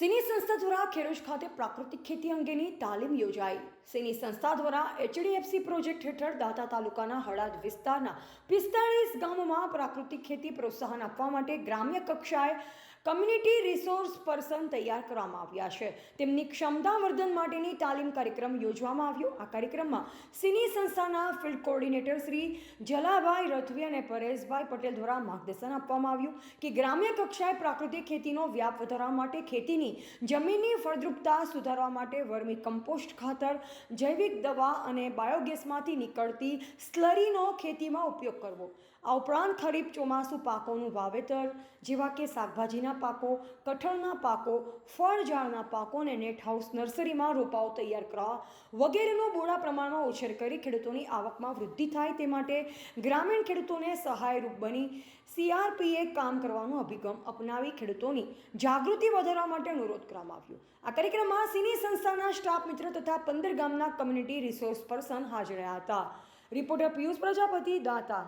સિની સંસ્થા દ્વારા ખેડૂત ખાતે પ્રાકૃતિક ખેતી અંગેની તાલીમ યોજાઈ. સિની સંસ્થા દ્વારા એચડીએફસી પ્રોજેક્ટ હેઠળ દાતા તાલુકાના હળાદ વિસ્તારના પિસ્તાળીસ ગામોમાં પ્રાકૃતિક ખેતી પ્રોત્સાહન આપવા માટે ગ્રામ્ય કક્ષાએ કમ્યુનિટી રિસોર્સ પર્સન તૈયાર કરવામાં આવ્યા છે. તેમની ક્ષમતા વર્ધન માટેની તાલીમ કાર્યક્રમ યોજવામાં આવ્યો. આ કાર્યક્રમમાં સિની સંસ્થાના ફિલ્ડ કોર્ડિનેટર શ્રી જલાભાઈ રથવી અને પરેશભાઈ પટેલ દ્વારા માર્ગદર્શન આપવામાં આવ્યું કે ગ્રામ્ય કક્ષાએ પ્રાકૃતિક ખેતીનો વ્યાપ વધારવા માટે ખેતીની જમીનની ફળદ્રુપતા સુધારવા માટે વર્મી કમ્પોસ્ટ ખાતર, જૈવિક દવા અને બાયોગેસમાંથી નીકળતી સ્લરીનો ખેતીમાં ઉપયોગ કરવો. આ ઉપરાંત ખરીફ ચોમાસુ પાકોનું વાવેતર, જેવા કે શાકભાજીના પાકો, કઠણના પાકો, ફળ ઝાડના પાકો અને નેટ હાઉસ નર્સરીમાં રોપાઓ તૈયાર કરવા વગેરેનો બોળા પ્રમાણમાં ઉછેર કરી ખેડૂતોની આવકમાં વૃદ્ધિ થાય તે માટે ગ્રામીણ ખેડૂતોને સહાયરૂપ બની સીઆરપીએ કામ કરવાનો અભિગમ અપનાવી ખેડૂતોની જાગૃતિ વધારવા માટે અનુરોધ કરવામાં આવ્યો. આ કાર્યક્રમમાં સિની સંસ્થાના સ્ટાફ મિત્ર તથા પંદર ગામના કમ્યુનિટી રિસોર્સ પર્સન હાજર રહ્યા હતા. રિપોર્ટર પિયુષ પ્રજાપતિ, દાતા